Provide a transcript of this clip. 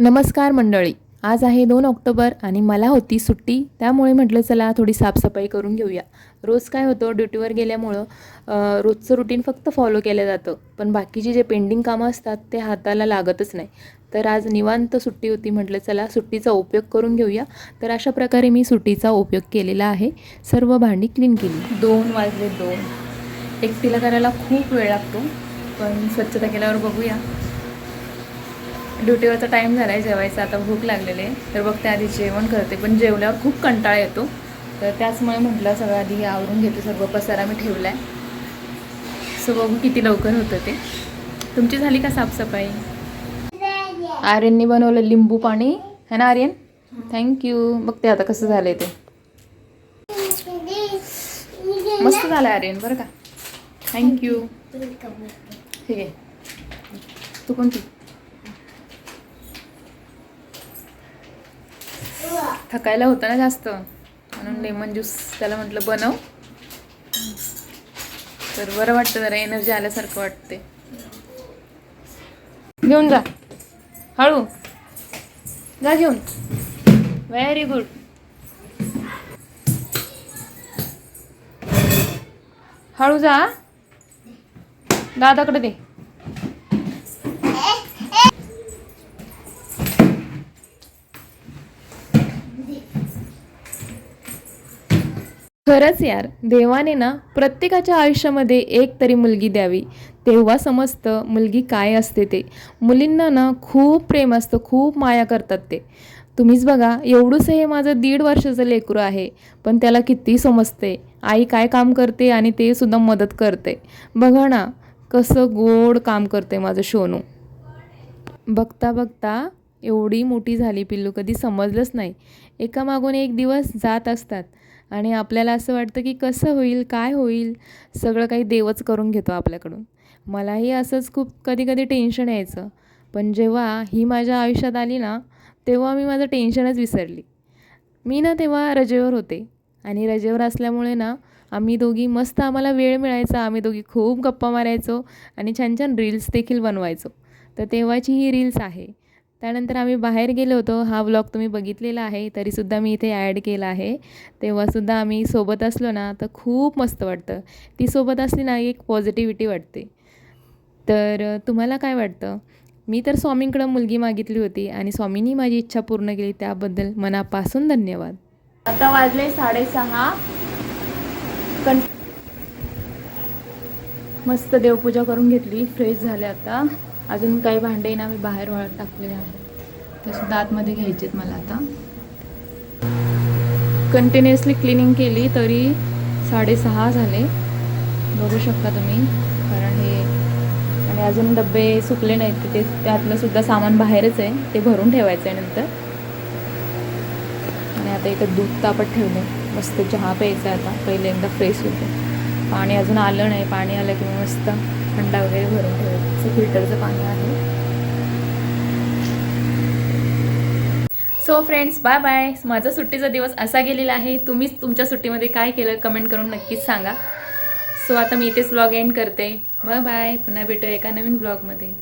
नमस्कार मंडळी. आज आहे दोन ऑक्टोबर आणि मला होती सुट्टी. त्यामुळे म्हटलं चला थोडी साफसफाई करून घेऊया. रोज काय होतं ड्युटीवर गेल्यामुळं रोजचं रुटीन फक्त फॉलो केलं जातं. पण बाकीची जे पेंडिंग कामं असतात ते हाताला लागतच नाही. तर आज निवांत सुट्टी होती म्हटलं चला सुट्टीचा उपयोग करून घेऊया. तर अशा प्रकारे मी सुट्टीचा उपयोग केलेला आहे. सर्व भांडी क्लीन केली. दोन वाजले दोन. एकटीला करायला खूप वेळ लागतो. पण स्वच्छता केल्यावर बघूया. ड्युटीवरचा टाईम झाला आहे जेवायचा आता भूक लागलेली आहे. तर बघते आधी जेवण करते पण जेवल्यावर खूप कंटाळा येतो. तर त्याचमुळे म्हटलं सगळं आधी आवरून घेते सर्व पसारा मी ठेवला आहे सो बघू किती लवकर होतं ते. तुमची झाली का साफसफाई? आर्यनने बनवलं लिंबू पाणी. है ना आर्यन? थँक्यू बघते आता कसं झालं ते. मस्त झालं आर्यन बरं का? थँक्यू ठीक आहे तू कोणती? थकायला होतं ना जास्त. म्हणून लेमन ज्यूस त्याला म्हटलं बनव. तर बरं वाटतं जरा एनर्जी आल्यासारखं वाटते. घेऊन जा. हळू. जा घेऊन. व्हेरी गुड हळू जा दादाकडे दे. खरंच यार देवाने ना प्रत्येकाच्या आयुष्यामध्ये एक तरी मुलगी द्यावी. तेव्हा समजतं मुलगी काय असते ते. मुलींना ना खूप प्रेम असतं खूप माया करतात ते. तुम्हीच बघा एवढंसं हे माझं दीड वर्षाचं लेकरू आहे पण त्याला किती समजते. आई काय काम करते आणि ते सुद्धा मदत करते. बघा ना कसं गोड काम करते माझं शोनू बघता बघता एवढी मोठी झाली पिल्लू कधी समजलंच नाही. एकामागून एक दिवस जात असतात आणि आपल्याला असं वाटतं की कसं होईल काय होईल? सगळं काही देवच करून घेतो आपल्याकडून. मलाही असंच खूप कधी कधी टेन्शन यायचं. पण जेव्हा ही माझ्या आयुष्यात आली ना तेव्हा मी माझं टेन्शनच विसरली. मी ना तेव्हा रजेवर होते आणि रजेवर असल्यामुळे ना आम्ही दोघी मस्त आम्हाला वेळ मिळायचा. आम्ही दोघी खूप गप्पा मारायचो आणि छान छान रील्स देखील बनवायचो. तर तेव्हाची ही रील्स आहे. त्यानंतर आम्ही बाहेर गेलो होतो. हा व्लॉग तुम्ही बघितलेला आहे. तरीसुद्धा मी इथे ॲड केला आहे. तेव्हासुद्धा आम्ही सोबत असलो ना तर खूप मस्त वाटतं. ती सोबत असली ना एक पॉझिटिव्हिटी वाटते. तर तुम्हाला काय वाटतं? मी तर स्वामींकडं मुलगी मागितली होती आणि स्वामींनी माझी इच्छा पूर्ण केली. त्याबद्दल मनापासून धन्यवाद. आता वाजले साडेसहा. कं मस्त देवपूजा करून घेतली. फ्रेश झाले आता. अजून काही भांडे ना मी बाहेर वाळत टाकलेले आहेत. ते सुद्धा आतमध्ये घ्यायचेत मला आता. कंटिन्युअसली क्लिनिंग केली तरी साडेसहा झाले. बघू शकता तुम्ही कारण हे आणि अजून डबे सुकले नाहीत ते त्यातलं सुद्धा सामान बाहेरच आहे ते भरून ठेवायचं आहे नंतर. आणि आता इथं दूध तापत ठेवलं. मस्त चहा प्यायचा आता पहिले एकदा फ्रेश होते. पाणी अजून आलं नाही पाणी आलं की मस्त थंडा वगैरे भरून ठेवायचं फिल्टरचं पाणी आहे. सो फ्रेंड्स बाय बाय माझा सुट्टीचा दिवस असा गेलेला आहे. तुम्हीच तुमच्या सुट्टीमध्ये काय केलं कमेंट करून नक्कीच सांगा. सो आता मी इथेच ब्लॉग एंड करते. बाय बाय पुन्हा भेटूया एका नवीन ब्लॉगमध्ये